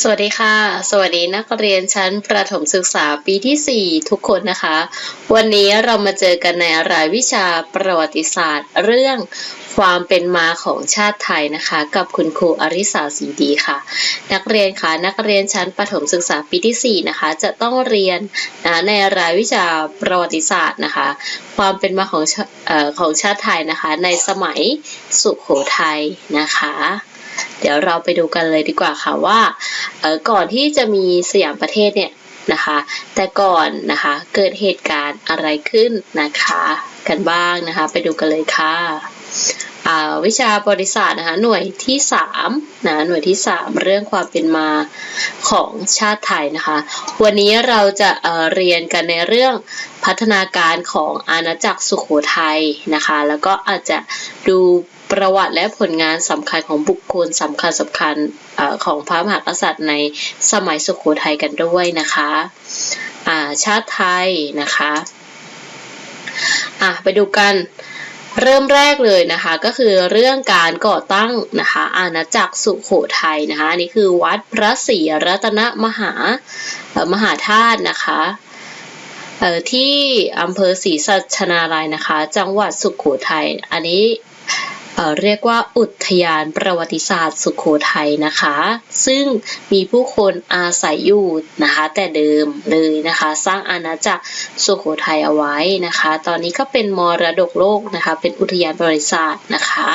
สวัสดีค่ะ สวัสดีนักเรียนชั้นประถมศึกษาปีที่ 4 ทุกคนนะคะ วันนี้เรามาเจอกันในรายวิชาประวัติศาสตร์ เรื่องความเป็นมาของชาติไทยนะคะ กับคุณครูอริสาสีดีค่ะ นักเรียนคะนักเรียนชั้นประถมศึกษาปีที่ 4 นะคะ จะต้องเรียนนะในรายวิชาประวัติศาสตร์นะคะ ความเป็นมาของอของชาติไทยนะคะ ในสมัยสุโขทัยนะคะ เดี๋ยวเราไปดูกันเลยดีกว่าค่ะว่าก่อนที่จะมีสยามประเทศเนี่ยนะคะ แต่ก่อนนะคะเกิดเหตุการณ์อะไรขึ้นนะคะ กันบ้างนะคะ ไปดูกันเลยค่ะวิชาประวัติศาสตร์นะคะหน่วยที่3นะหน่วยที่ 3 เรื่องความเป็นมาของชาติไทยนะคะ วันนี้เราจะเเรียนกันในเรื่องพัฒนาการของอาณาจักรสุโขทัยนะคะ แล้วก็อาจจะดู ประวัติและผลงานสำคัญของบุคคลสำคัญสำคัญอของพระมหากษัตริย์ในสมัยสุโขทัยกันด้วยนะคะชาติไทยนะคะะไปดูกันเริ่มแรกเลยนะคะก็คือเรื่องการก่อตั้งนะคะอาณาจักรสุโขทัยนะคะนนี้คือวัดพระศรีรัตนมหามหาธาตุนะคะที่อำเภอศรีสัชนาลัยนะคะ จังหวัดสุโขทัยอันนี้ เรียกว่าอุทยานประวัติศาสตร์สุโขทัยนะคะ ซึ่งมีผู้คนอาศัยอยู่นะคะ แต่เดิมเลยนะคะ สร้างอาณาจักรสุโขทัยเอาไว้นะคะ ตอนนี้ก็เป็นมรดกโลกนะคะ เป็นอุทยานประวัติศาสตร์นะคะ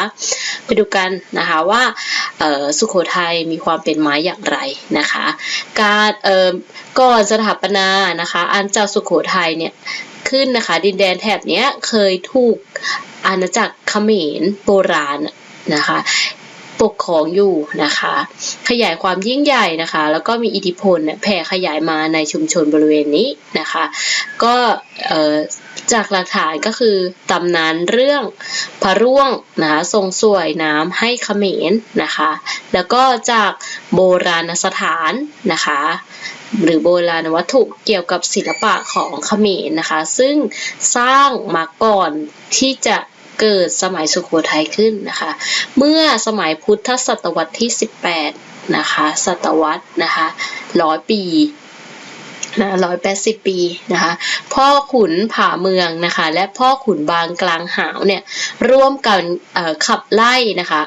ไปดูกันนะคะว่าสุโขทัยมีความเป็นมาอย่างไรนะคะ การก่อนสถาปนานะคะอันเจ้าสุโขทัยเนี่ยขึ้นนะคะ ดินแดนแถบนี้เคยถูก อาณาจักรเขมรโบราณนะคะปกครองอยู่นะคะ ขยายความยิ่งใหญ่นะคะ แล้วก็มีอิทธิพลแผ่ขยายมาในชุมชนบริเวณนี้นะคะ ก็จากหลักฐานก็คือตำนานเรื่องพระร่วงนะคะทรงสวยน้ำให้เขมรนะคะ แล้วก็จากโบราณสถานนะคะ หรือโบราณวัตถุเกี่ยวกับศิลปะของเขมรนะคะ ซึ่งสร้างมาก่อนที่จะ เกิดสมัยสุโขทัยขึ้นนะคะ เมื่อสมัยพุทธศตวรรษที่ 18 นะคะ ศตวรรษนะคะร้อยปีนะร้อยแปดสิบปีนะคะ พ่อขุนผาเมืองนะคะ และพ่อขุนบางกลางหาวเนี่ยร่วมกันขับไล่นะคะ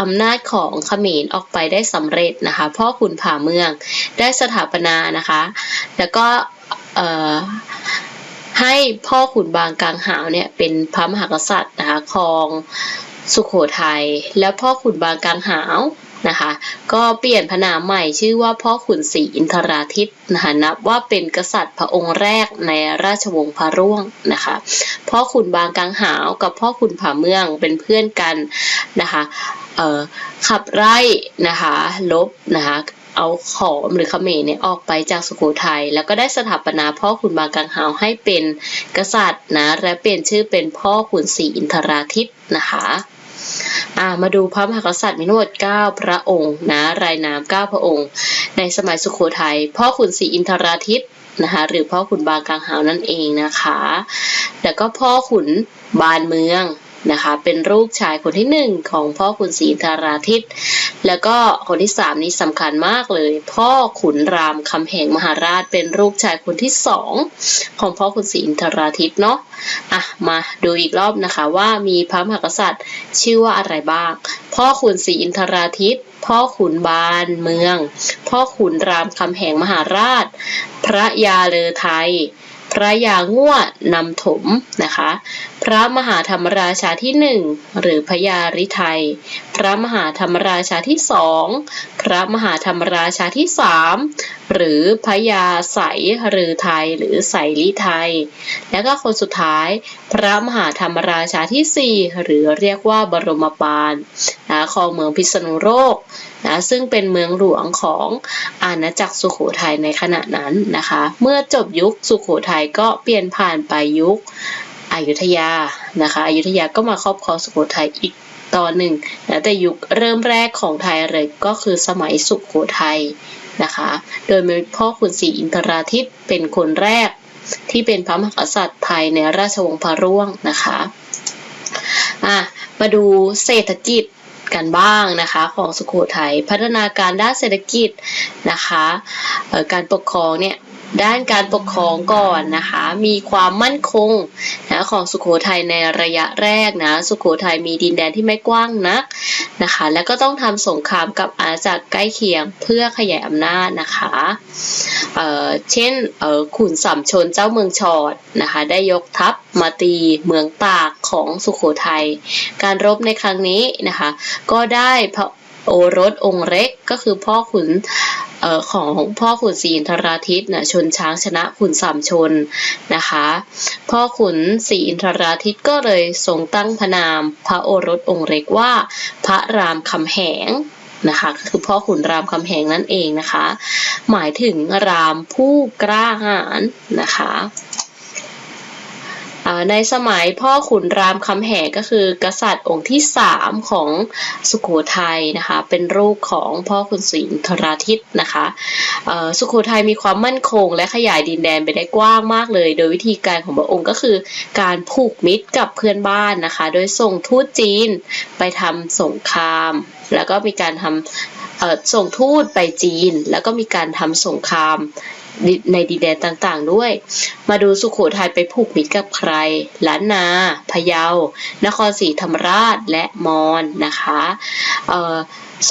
อำนาจของเขมรออกไปได้สำเร็จนะคะ พ่อขุนผาเมืองได้สถาปนานะคะ แล้วก็ ให้พ่อขุนบางกลางหาวเนี่ยเป็นพระมหากษัตริย์นะคะครองสุขโขทัยแล้วพ่อขุนบางกลางหาวนะคะก็เปลี่ยนพระนามใหม่ชื่อว่าพ่อขุนศรีอินทราทิตนะคะนับว่าเป็นกษัตริย์พระองค์แรกในราชวงศ์พระร่วงนะคะพ่อขุนบางกลางหาวกับพ่อขุนผาเมืองเป็นเพื่อนกันนะคะขับไล่นะคะลบนะคะ เอาขอมหรือเขมรเนี่ยออกไปจากสุโขทัยแล้วก็ได้สถาปนาพ่อขุนบางกังหาวให้เป็นกษัตริย์นะและเปลี่ยนชื่อเป็นพ่อขุนศรีอินทราทิตนะคะามาดูพระมหากษัตริย์มีทั้งหมด9พระองค์นะรายนาม9พระองค์ ในสมัยสุโขทัยพ่อขุนศรีอินทราทิตนะคะหรือพ่อขุนบางกังหาวนั่นเองนะคะ แล้วก็พ่อขุนบานเมือง นะคะ เป็นลูกชายคนที่หนึ่งของพ่อขุนศรีอินทราทิตแล้วก็คนที่สามนี้สำคัญมากเลย พ่อขุนรามคำแหงมหาราช เป็นลูกชายคนที่สองของพ่อขุนศรีอินทราทิตเนาะอะมาดูอีกรอบนะคะว่ามีพระมหากษัตริย์ชื่อว่าอะไรบ้าง พ่อขุนศรีอินทราทิตพ่อขุนบานเมือง พ่อขุนรามคำแหงมหาราช พระยาเลอไทย พระยาง่วนำถมนะคะ ระมหาธรรมราชาที่หนึ่งหรือพระยาริไทย พระมหาธรรมราชาที่สองพระมหาธรรมราชาที่สามหรือพระยาใสหรือไทยหรือใสลิไทย แล้วก็คนสุดท้าย พระมหาธรรมราชาที่สี่หรือเรียกว่าบรมบาลนะของเมืองพิษณุโลกนะซึ่งเป็นเมืองหลวงของอาณาจักรสุโขทัยในขณะนั้นนะคะ เมื่อจบยุคสุโขทัยก็เปลี่ยนผ่านไปยุค ยุธยานะคะอยุธยาก็มาครอบครองสุโขทัยอีกตอนหนึ่งนะแต่ยุคเริ่มแรกของไทยเลยก็คือสมัยสุโขทัยนะคะ โดยมีพ่อขุนศรีอินทราทิตเป็นคนแรกที่เป็นพระมหากษัตริย์ไทยในราชวงศ์พระร่วงนะคะอะมาดูเศรษฐกิจกันบ้างนะคะของสุโขทัยพัฒนาการด้านเศรษฐกิจนะคะการปกครองเนี่ย ด้านการปกครองก่อนนะคะ มีความมั่นคงนะของสุโขทัยในระยะแรกนะ สุโขทัยมีดินแดนที่ไม่กว้างนักนะคะ แล้วก็ต้องทำสงครามกับอาณาจักรใกล้เคียงเพื่อขยายอำนาจนะคะเเช่นขุนสามชนเจ้าเมืองชอดนะคะ ได้ยกทัพมาตีเมืองตากของสุโขทัย การรบในครั้งนี้นะคะ ก็ได้พระ โอรสองค์เล็กก็คือพ่อขุนออของพ่อขุนศรีอินทราทิตนะชนช้างชนะขุนสามชนนะคะ พ่อขุนศรีอินทราทิตก็เลยทรงตั้งพระนาม พระโอรสองค์เล็กว่า พระรามคำแหงนะคะก็คือพ่อขุนรามคำแหงนั่นเองนะคะ หมายถึงรามผู้กล้าหาญนะคะ ในสมัยพ่อขุนรามคำแหงก็คือกษัตริย์องค์ที่สามของสุโขทัยนะคะ เป็นลูกของพ่อขุนศรีอินทราทิตนะคะสุโขทัยมีความมั่นคง และขยายดินแดนไปได้กว้างมากเลย โดยวิธีการของพระองค์ก็คือการผูกมิตรกับเพื่อนบ้านนะคะ โดยส่งทูตจีนไปทำสงคราม แล้วก็มีการทำส่งทูตไปจีน แล้วก็มีการทำสงคราม ในดินแดนต่างๆ ด้วย มาดูสุขโขทัยไปผูกมิตรกับใคร ล้านนา พะเยา นครศรีธรรมราช และมอญนะคะ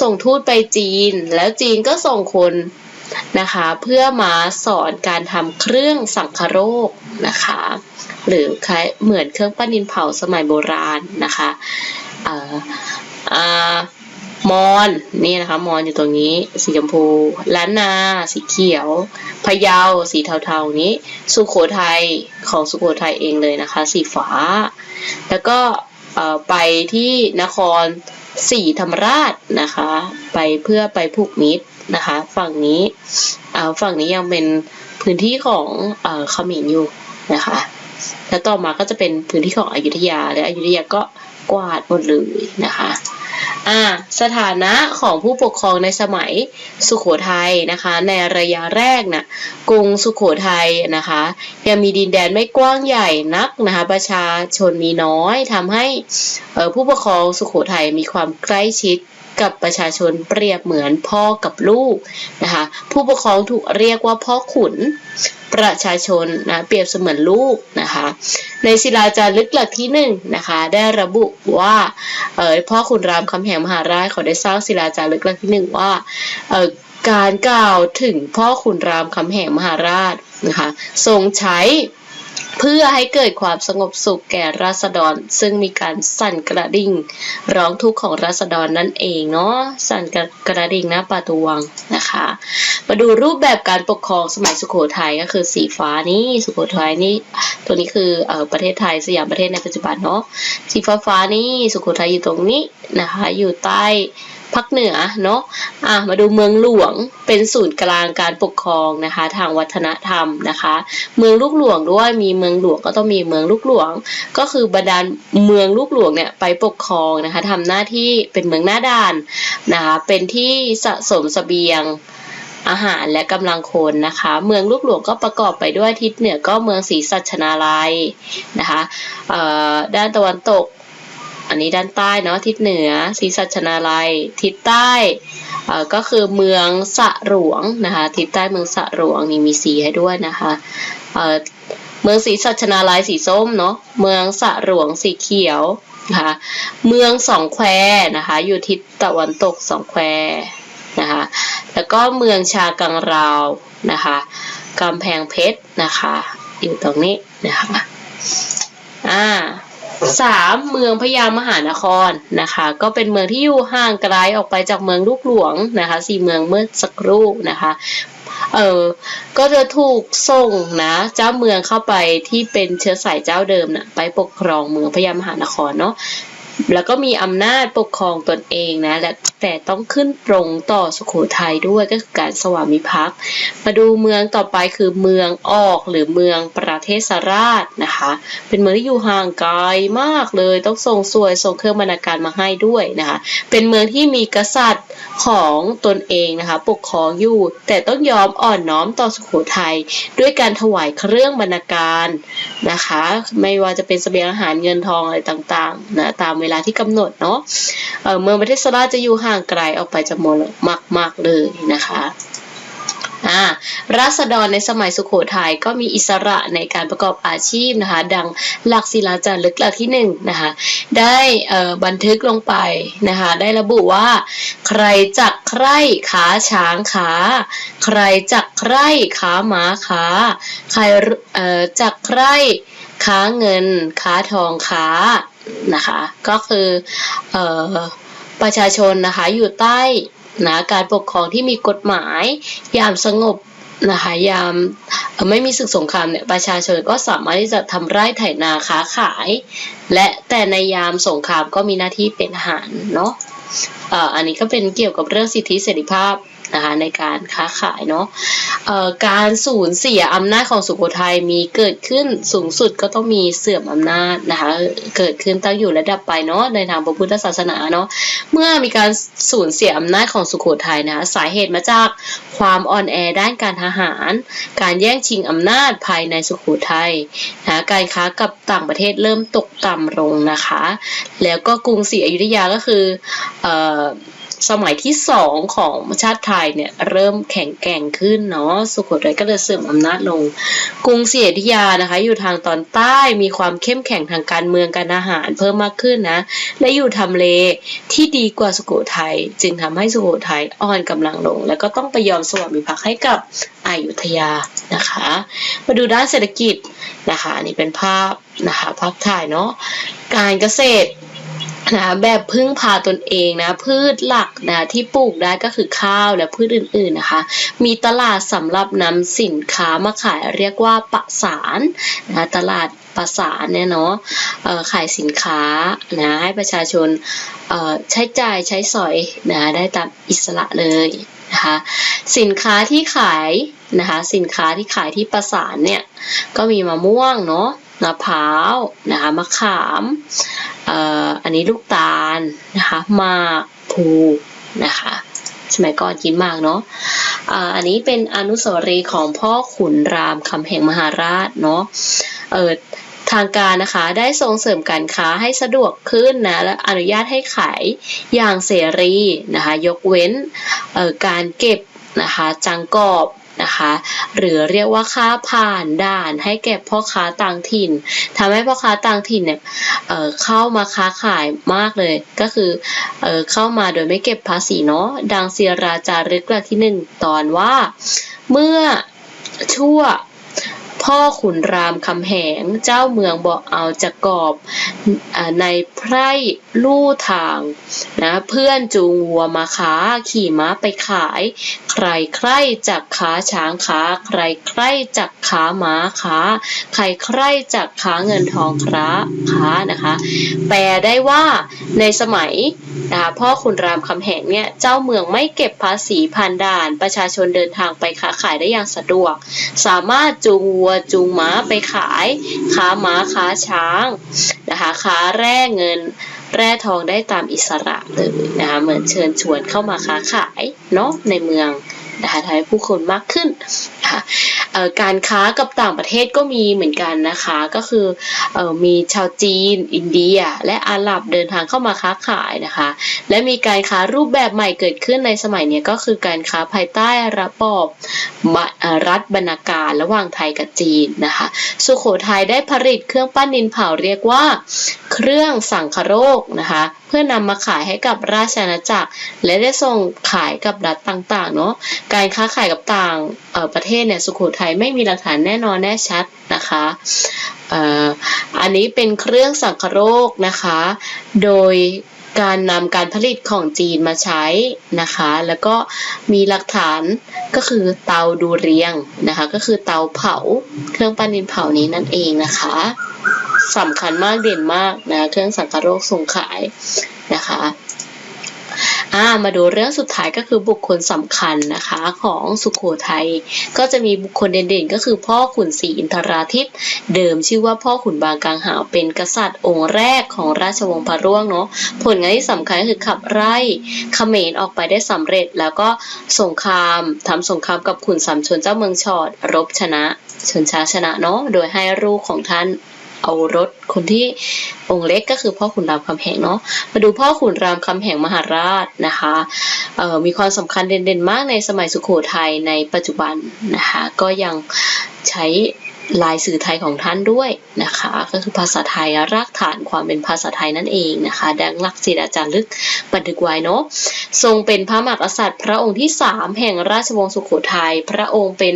ส่งทูตไปจีน แล้วจีนก็ส่งคนนะคะเพื่อมาสอนการทำเครื่องสังคโรคนะคะ หรือคล้ายเหมือนเครื่องปั้นดินเผาสมัยโบราณนะคะอ่ออ่า มอนนี่นะคะมอนอยู่ตรงนี้ สีชมพูล้านนา สีเขียวพะเยาสีเทาๆนี้ สุโขทัยของสุโขทัยเองเลยนะคะ สีฟ้า แล้วก็ไปที่นครศรีธรรมราชนะคะ ไปเพื่อไปผูกมิตรนะคะ ฝั่งนี้ฝั่งนี้ยังเป็นพื้นที่ของเขมรอยู่นะคะ แล้วต่อมาก็จะเป็นพื้นที่ของอยุธยาและอยุธยาก็ กวาดหมดเลยนะคะอ่าสถานะของผู้ปกครองในสมัยสุขโขทัยนะคะ ในระยะแรกน่ะกรุงสุขโขทัยนะคะยังมีดินแดนไม่กว้างใหญ่นักนะคะประชาชนมีน้อยทำให้ผู้ปกครองสุขโขทัยมีความใกล้ชิด กับประชาชนเปรียบเหมือนพ่อกับลูกนะคะผู้ปกครองถูกเรียกว่าพ่อขุนประชาชนนะเปรียบเสมือนลูกนะคะในศิลาจารึกหลักที่หนึ่งนะคะได้ระบุว่าเออพ่อขุนรามคำแหงมหาราชเขาได้สร้างศิลาจารึกหลักที่หนึ่งว่าเออการกล่าวถึงพ่อขุนรามคำแหงมหาราชนะคะทรงใช้ เพื่อให้เกิดความสงบสุขแก่ราษฎร ซึ่งมีการสั่นกระดิ่ง ร้องทุกข์ของราษฎรนั่นเองเนาะสั่นกระดิ่งหน้าประตูวังนะคะ มาดูรูปแบบการปกครองสมัยสุโขทัยก็คือสีฟ้านี่สุโขทัยนี่ตัวนี้คือเอ่อประเทศไทยสยามประเทศในปัจจุบันเนาะสีฟ้าฟ้านี่สุโขทัยอยู่ตรงนี้นะคะ อยู่ใต้ ภาคเหนือเนาะอะมาดูเมืองหลวงเป็นศูนย์กลางการปกครองนะคะทางวัฒนธรรมนะคะ เมืองลูกหลวงด้วยมีเมืองหลวงก็ต้องมีเมืองลูกหลวง ก็คือบรรดาเมืองลูกหลวงเนี่ยไปปกครองนะคะทำหน้าที่เป็นเมืองหน้าด่านนะคะเป็นที่สะสมเสบียงอาหารและกำลังคนนะคะ เมืองลูกหลวงก็ประกอบไปด้วยทิศเหนือก็เมืองศรีสัชนาลัยนะคะด้านตะวันตก อันนี้ด้านใต้เนาะทิศเหนือศรีสัชนาลัย ทิศใต้ก็คือเมืองสะหลวงนะคะทิศใต้เมืองสะหลวงนี่มีสีให้ด้วยนะคะเอ่อเมืองศรีสัชนาลัยสีส้มเนาะเมืองสะหลวงสีเขียวนะคะเมืองสองแควนะคะอยู่ทิศตะวันตกสองแควนะคะแล้วก็เมืองชากังราวนะคะกำแพงเพชรนะคะอยู่ตรงนี้นะคะอ่า สามเมืองพญามหานครนะคะ ก็เป็นเมืองที่อยู่ห่างไกลออกไปจากเมืองลูกหลวงนะคะสี่เมืองเมื่อสักครู่นะคะเออก็จะถูกส่งนะเจ้าเมืองเข้าไปที่เป็นเชื้อสายเจ้าเดิมนะไปปกครองเมืองพญามหานครเนาะ แล้วก็มีอำนาจปกครองตนเองนะและแต่ต้องขึ้นตรงต่อสุโขทัยด้วยก็คือการสวามิภักดิ์มาดูเมืองต่อไปคือเมืองออกหรือเมืองประเทศสราชนะคะ เป็นเมืองที่อยู่ห่างไกลมากเลยต้องส่งสวยส่งเครื่องบรรณาการมาให้ด้วยนะคะ เป็นเมืองที่มีกษัตริย์ของตนเองนะคะ ปกครองอยู่ แต่ต้องยอมอ่อนน้อมต่อสุโขทัยด้วยการถวายเครื่องบรรณาการนะคะ ไม่ว่าจะเป็นเสบียงอาหารเงินทองอะไรต่างๆนะตามเวลาที่กำหนดเนาะเเมืองประเทศสราจะอยู่ห่างไกลออกไปจากเมืองมากๆเลยนะคะอ่าราษฎรในสมัยสุโขทัยก็มีอิสระในการประกอบอาชีพนะคะ ดังหลักศิลาจารึกหลักที่หนึ่งนะคะ ได้บันทึกลงไปนะคะ ได้ระบุว่า ใครจักใครขาช้างขา ใครจักใครขาหมาขา ใครจักใคร ค้าเงิน ค้าทองค้านะคะ ก็คือออประชาชนนะคะอยู่ใต้นะการปกครองที่มีกฎหมายยามสงบนะคะยามไม่มีศึกสงครามเนี่ยประชาชนก็สามารถที่จะทำไร่ไถนาค้าขาย และแต่ในยามสงครามก็มีหน้าที่เป็นทหารเนาะอันนี้ก็เป็นเกี่ยวกับเรื่องสิทธิเสรีภาพ นะคะในการค้าขายเนาะการสูญเสียอำนาจของสุโขทัยมีเกิดขึ้นสูงสุดก็ต้องมีเสื่อมอำนาจนะคะเกิดขึ้นตั้งอยู่และดับไปเนาะในทางพระพุทธศาสนาเนาะเมื่อมีการสูญเสียอำนาจของสุโขทัยนะคะสาเหตุมาจากความอ่อนแอด้านการทหาร การแย่งชิงอำนาจภายในสุโขทัยนะการค้ากับต่างประเทศเริ่มตกต่ำลงนะคะ แล้วก็กรุงศรีอยุธยาก็คือเอ่อ สมัยที่สองของชาติไทยเนี่ยเริ่มแข็งแกร่งขึ้นเนาะสุโขทัยก็เลยเสื่อมอำนาจลง กรุงศรีอยุธยานะคะ อยู่ทางตอนใต้มีความเข้มแข็งทางการเมืองการอาหารเพิ่มมากขึ้นนะและอยู่ทำเลที่ดีกว่าสุโขทัยจึงทำให้สุโขทัยอ่อนกำลังลง แล้วก็ต้องไปยอมสวามิภักดิ์ให้กับอยุธยานะคะ มาดูด้านเศรษฐกิจนะคะนี่เป็นภาพนะคะภาพถ่ายเนาะการเกษตร นะแบบพึ่งพาตนเองนะพืชหลักนะที่ปลูกได้ก็คือข้าวและพืชอื่นๆนะคะ มีตลาดสำหรับนำสินค้ามาขายเรียกว่าประสารนะตลาดประสารเนี่ยเนาะขายสินค้านะให้ประชาชนใช้จ่ายใช้สอยนะได้ตามอิสระเลยนะคะสินค้าที่ขายนะคะสินค้าที่ขายที่ประสานเนี่ยก็มีมะม่วงเนาะมะพร้าวนะคะมะขาม อันนี้ลูกตาลนะคะมากพลูนะคะสมัยก่อนกินมากเนาะอันนี้เป็นอนุสาวรีย์ของพ่อขุนรามคำแหงมหาราชเนาะเออทางการนะคะได้ส่งเสริมการค้าให้สะดวกขึ้นนะและอนุญาตให้ขายอย่างเสรีนะคะยกเว้นการเก็บนะคะจังกอบ นะคะ หรือเรียกว่าค่าผ่านด่านให้แก่พ่อค้าต่างถิ่นทำให้พ่อค้าต่างถิ่นเนี่ยเเข้ามาค้าขายมากเลย ก็คือเอเข้ามาโดยไม่เก็บภาษีเนาะดังเสียราจารึกหลักที่หนึ่งตอนว่า เมื่อชั่ว พ่อขุนรามคำแหง เจ้าเมืองบอกเอาจะกอบอาในไพร่ลู่ทางนะเพื่อนจูงวัวมาค้าขี่ม้าไปขาย ใครใครจักขาช้างขาใครใครจักขาม้าขาใครใครจักขาเงินทองคราขานะคะ แปลได้ว่าในสมัยนะคะพ่อขุนรามคำแหงเนี่ยเจ้าเมืองไม่เก็บภาษีผ่านด่าน ประชาชนเดินทางไปค้าขายได้อย่างสะดวก สามารถจูงวัวจูงม้าไปขายค้าม้าค้าช้างนะคะค้าแร่เงิน แร่ทองได้ตามอิสระเลยนะคะเหมือนเชิญชวนเข้ามาค้าขายเนาะในเมืองนะคะทำให้ผู้คนมากขึ้นนะคะเอ่อ การค้ากับต่างประเทศก็มีเหมือนกันนะคะ ก็คืออมีชาวจีน อินเดีย และอาหรับเดินทางเข้ามาค้าขายนะคะ และมีการค้ารูปแบบใหม่เกิดขึ้นในสมัยนี้ก็คือการค้าภายใต้ระบอบรัฐบรรณาการระหว่างไทยกับจีนนะคะ สุโขทัยได้ผลิตเครื่องปั้นดินเผาเรียกว่า เครื่องสังคโรคนะคะเพื่อนำมาขายให้กับราชอาณาจักร และได้ส่งขายกับรัฐต่างๆเนาะการค้าขายกับต่างประเทศเนี่ยสุโขทัยไม่มีหลักฐานแน่นอนแน่ชัดนะคะอันนี้เป็นเครื่องสังคโรคนะคะ โดยการนำการผลิตของจีนมาใช้นะคะ แล้วก็มีหลักฐานก็คือเตาดูเรียงนะคะ ก็คือเตาเผา เครื่องปั้นดินเผานี้นั่นเองนะคะสำคัญมากเด่นมากนะ เครื่องสังคโรคส่งขายนะคะ อ่ามาดูเรื่องสุดท้ายก็คือบุคคลสำคัญนะคะของสุขโขทัยก็จะมีบุคคลเด่นๆ ก็คือพ่อขุนศรีอินทราทิตย์เดิมชื่อว่าพ่อขุนบางกลางหาวเป็นกษัตริย์องค์แรกของราชวงศ์พระร่วงเนาะผลงานที่สำคัญก็คือขับไล่เขมรออกไปได้สำเร็จ แล้วก็สงครามทำสงครามกับขุนสามชนเจ้าเมืองชอดรบชนะ ชนช้าชนะเนาะโดยให้ลูกของท่าน เอารถคนที่องค์เล็กก็คือพ่อขุนรามคำแหงเนาะมาดูพ่อขุนรามคำแหงมหาราชนะคะมีความสำคัญเด่นๆมากในสมัยสุโขทัยในปัจจุบันนะคะก็ยังใช้ ลายสื่อไทยของท่านด้วยนะคะ ก็คือภาษาไทยรากฐานความเป็นภาษาไทยนั่นเองนะคะ ดังหลักศิลอาจารย์ลึกบันทึกไว้เนาะทรงเป็นพระมหากษัตริย์ พระองค์ที่สามแห่งราชวงศ์สุโขทัยพระองค์เป็น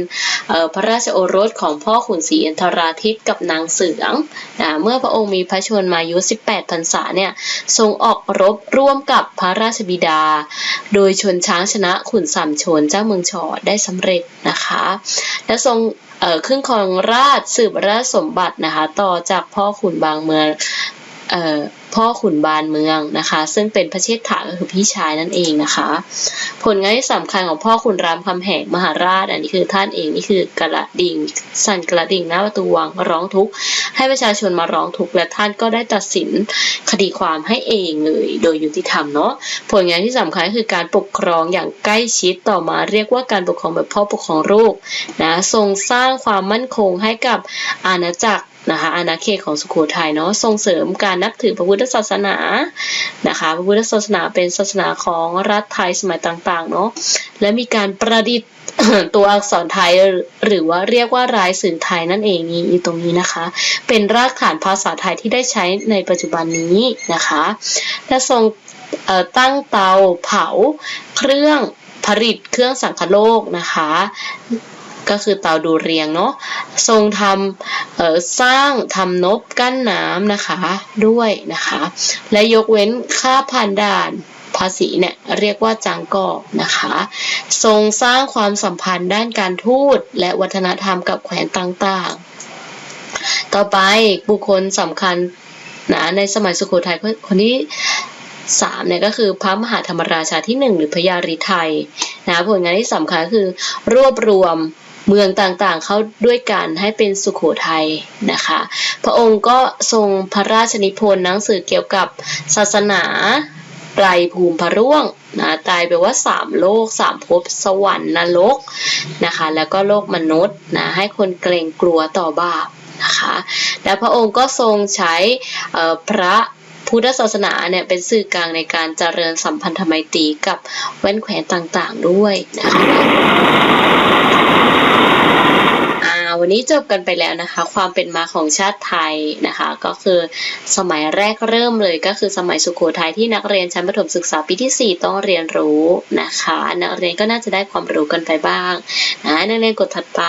พระราชโอรสของพ่อขุนศรีอินทราทิตย์กับนางเสืองนะเมื่อพระองค์มีพระชนมายุ 18พรรษาเนี่ยทรงออกรบร่วมกับพระราชบิดา โดยชนช้างชนะขุนสามชนเจ้าเมืองชอได้สำเร็จนะคะ และทรง ขึ้นครองราชสืบราชสมบัตินะคะ ต่อจากพ่อขุนบางเมืองเอ่อ พ่อขุนบานเมืองนะคะ ซึ่งเป็นพระเชษฐาก็คือพี่ชายนั่นเองนะคะ ผลงานที่สำคัญของพ่อขุนรามคำแหงมหาราชอันนี้คือท่านเองนี่คือกระดิ่งสั่นกระดิ่งหน้าประตูวังร้องทุกข์ให้ประชาชนมาร้องทุกข์และท่านก็ได้ตัดสินคดีความให้เองเลยโดยยุติธรรมเนาะผลงานที่สำคัญคือการปกครองอย่างใกล้ชิดต่อมาเรียกว่าการปกครองแบบพ่อปกครองลูกนะทรงสร้างความมั่นคงให้กับอาณาจักร นะคะอาณาเขตของสุโขทัยเนาะส่งเสริมการนับถือพระพุทธศาสนานะคะพระพุทธศาสนาเป็นศาสนาของรัฐไทยสมัยต่างๆเนาะและมีการประดิษฐ์ตัวอักษรไทยหรือว่าเรียกว่าลายสื่อไทยนั่นเองนี่อยู่ตรงนี้นะคะ เป็นรากฐานภาษาไทยที่ได้ใช้ในปัจจุบันนี้นะคะและทรงตั้งเตาเผาเครื่องผลิตเครื่องสังคโลกนะคะ ก็คือเตาดูเรียงเนาะทรงทำเอ่อสร้างทำนบกั้นน้ำนะคะด้วยนะคะ และยกเว้นค่าผ่านด่านภาษีเนี่ยเรียกว่าจังกอบนะคะ ทรงสร้างความสัมพันธ์ด้านการทูตและวัฒนธรรมกับแขวนต่างๆ ต่อไปบุคคลสำคัญนะในสมัยสุโขทัยคนที่สามเนี่ยก็คือพระมหาธรรมราชาที่หนึ่งหรือพระยาฤทัยนะผลงานที่สำคัญคือรวบรวม เมืองต่างๆ เข้าด้วยกันให้เป็นสุขโขทัยนะคะ พระองค์ก็ทรงพระราชนิพนธ์หนังสือเกี่ยวกับศาสนาไตรภูมิพระร่วงนะตายแปลว่าสามโลกสามภพสวรรค์นรกนะคะ แล้วก็โลกมนุษย์นะให้คนเกรงกลัวต่อบาปนะคะ แล้วพระองค์ก็ทรงใช้พระ พุทธศาสนาเนี่ยเป็นสื่อกลางในการเจริญสัมพันธไมตรีกับแว่นแขวนต่างๆด้วยนะคะอ่าวันนี้จบกันไปแล้วนะคะ ความเป็นมาของชาติไทยนะคะ ก็คือสมัยแรกเริ่มเลยก็คือสมัยสุโขทัยที่นักเรียนชั้นประถมศึกษาปีที่ 4 ต้องเรียนรู้นะคะ นักเรียนก็น่าจะได้ความรู้กันไปบ้างนะนักเรียนกดถัดไป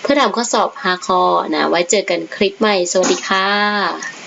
เพื่อทำข้อสอบ5ข้อนะไว้เจอกันคลิปใหม่สวัสดีค่ะ